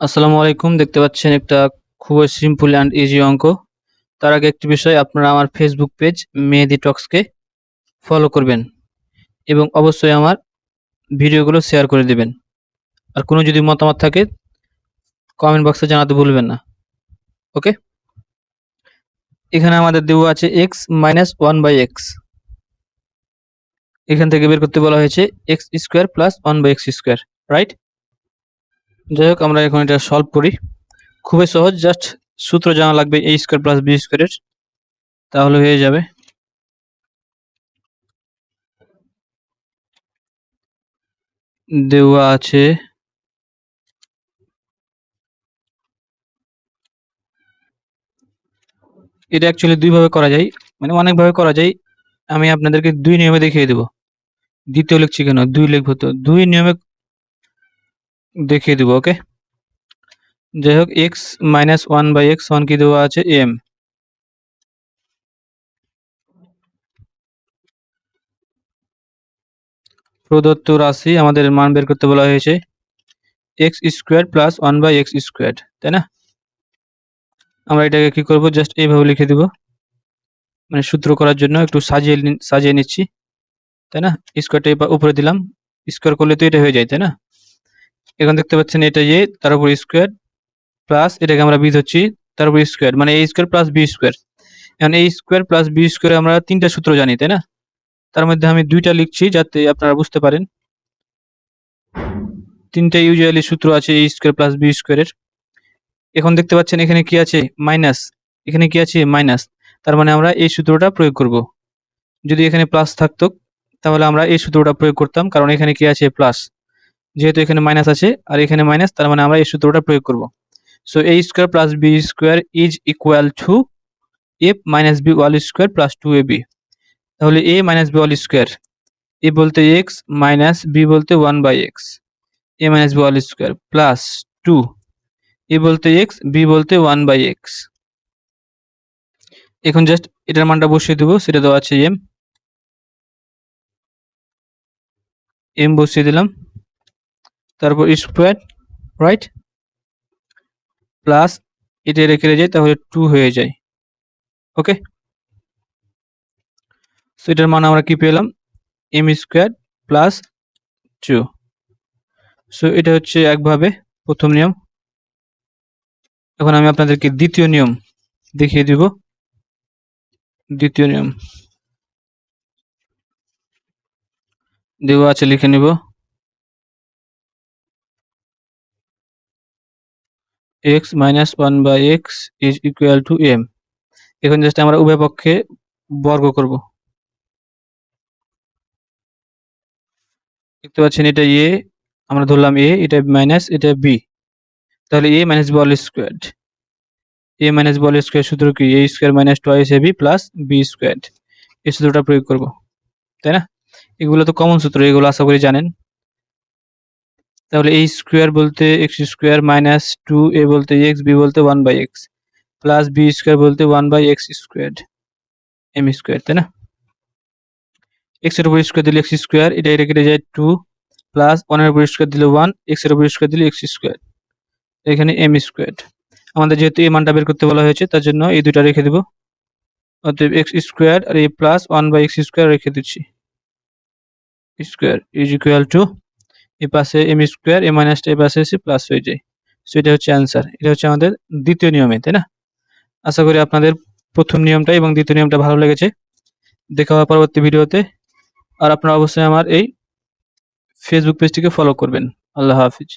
আসসালামু আলাইকুম। দেখতে পাচ্ছেন একটা খুবই সিম্পল অ্যান্ড ইজি অঙ্ক। তার আগে একটি বিষয়, আপনারা আমার ফেসবুক পেজ মেহেদি টক্সকে ফলো করবেন এবং অবশ্যই আমার ভিডিওগুলো শেয়ার করে দেবেন। আর কোনো যদি মতামত থাকে কমেন্ট বক্সে জানাতে ভুলবেন না। ওকে এখানে আমাদের দেবো আছে X minus one by X এখান থেকে বের করতে বলা হয়েছে X square plus one by X square right যাই হোক আমরা এখন এটা সলভ করি। খুবই সহজ জাস্ট সূত্র জানা লাগবে এ স্কোয়ার প্লাস বি স্কোয়ারের তাহলে হয়ে যাবে। দেওয়া আছে এটা অ্যাকচুয়ালি দুইভাবে করা যায়। মানে অনেকভাবে করা যায়। আমি আপনাদেরকে দুই নিয়মে দেখিয়ে দেব। দ্বিতীয় লিখছি কেন? দুই লিখব তো। দুই নিয়মে দেখিয়ে দেবো ওকে যাই হোক X minus one by X one কি দেওয়া আছে? এম প্রদত্ত রাশি আমাদের মান বের করতে বলা হয়েছে X square plus one by X square তাই না? আমরা এটাকে কি করব? জাস্ট এইভাবে লিখে দিব। মানে সূত্র করার জন্য একটু সাজিয়ে সাজিয়ে নিচ্ছি, তাই না? স্কোয়ারটা উপরে দিলাম স্কোয়ার করলে তো এটা হয়ে যায়, তাই না? এখন দেখতে পাচ্ছেন এটা এ তার উপর স্কোয়ার প্লাস এটাকে আমরা বি ধরছি তার উপর স্কোয়ার মানে a square plus b square এখন a square plus b square আমরা তিনটা সূত্র জানি, তাই না? তার মধ্যে আমি দুইটা লিখছি যাতে আপনারা বুঝতে পারেন। তিনটা ইউজুয়ালি সূত্র আছে এ স্কোয়ার প্লাস বি স্কোয়ারের এখন দেখতে পাচ্ছেন এখানে কি আছে? মাইনাস এখানে কি আছে? মাইনাস তার মানে আমরা এই সূত্রটা প্রয়োগ করব। যদি এখানে প্লাস থাকতো, তাহলে আমরা এই সূত্রটা প্রয়োগ করতাম, কারণ এখানে কি আছে? প্লাস যেহেতু এখানে মাইনাস আছে, আর এখানে মাইনাস তার মানে আমরা এই সূত্রটা প্রয়োগ করব। So a square plus b square is equal to a minus b whole square plus two a b তাহলে a minus b whole square a বলতে এক্স মাইনাস বি বলতে one by x a minus b whole square plus two a বলতে x b বলতে one by x এখন just এটার মানটা বসিয়ে দেবো, সেটা দেওয়া আছে এম এম বসিয়ে দিলাম। তারপর স্কোয়ার রাইট প্লাস এটা রেখে যায় তাহলে টু হয়ে যায় ওকে সো এটার মান আমরা কি পেলাম? M square plus two so এটা হচ্ছে একভাবে প্রথম নিয়ম। এখন আমি আপনাদেরকে দ্বিতীয় নিয়ম দেখিয়ে দিব। দ্বিতীয় নিয়ম। দেওয়া আছে, লিখে নিব। X minus one by x is equal to m এখন জাস্ট আমরা উভয় পক্ষে বর্গ করব। দেখতে পাচ্ছেন এটা এ আমরা ধরলাম এ এটা মাইনাস এটা বি তাহলে a minus ball square a minus ball square সূত্র কি? A square minus twice a b plus b square এই সূত্রটা প্রয়োগ করব। তাই না? এগুলো তো কমন সূত্র, এগুলো আশা করি জানেন। তাহলে এই স্কোয়ার বলতে x square minus two a বলতে এক্স বি বলতে one by x plus b square বলতে one by x square m square তাই না? এক্সের উপর স্কোয়ার দিলে এক্স স্কোয়ার এটা এটা কেটে যায় টু প্লাস ওয়ানের উপর স্কোয়ার দিলে ওয়ান এক্সের উপর স্কোয়ার দিলে এক্স স্কোয়ার এখানে এম স্কোয়ার আমাদের যেহেতু এই মানটা বের করতে বলা হয়েছে, তার জন্য এই দুটা রেখে দেবো। অতএব এক্স স্কোয়ার আর এই plus one by x square রেখে দিচ্ছি। স্কোয়ার ইজ ইকুয়াল টু এ পাশে এম স্কোয়ার এ মাইনাসটা এ পাশে এসে প্লাস হয়ে যায় সো এটা হচ্ছে অ্যান্সার এটা হচ্ছে আমাদের দ্বিতীয় নিয়মে, তাই না? আশা করি আপনাদের প্রথম নিয়মটা এবং দ্বিতীয় নিয়মটা ভালো লেগেছে। দেখা হওয়ার পরবর্তী ভিডিওতে। আর আপনারা অবশ্যই আমার এই ফেসবুক পেজটিকে ফলো করবেন। আল্লাহ হাফিজ।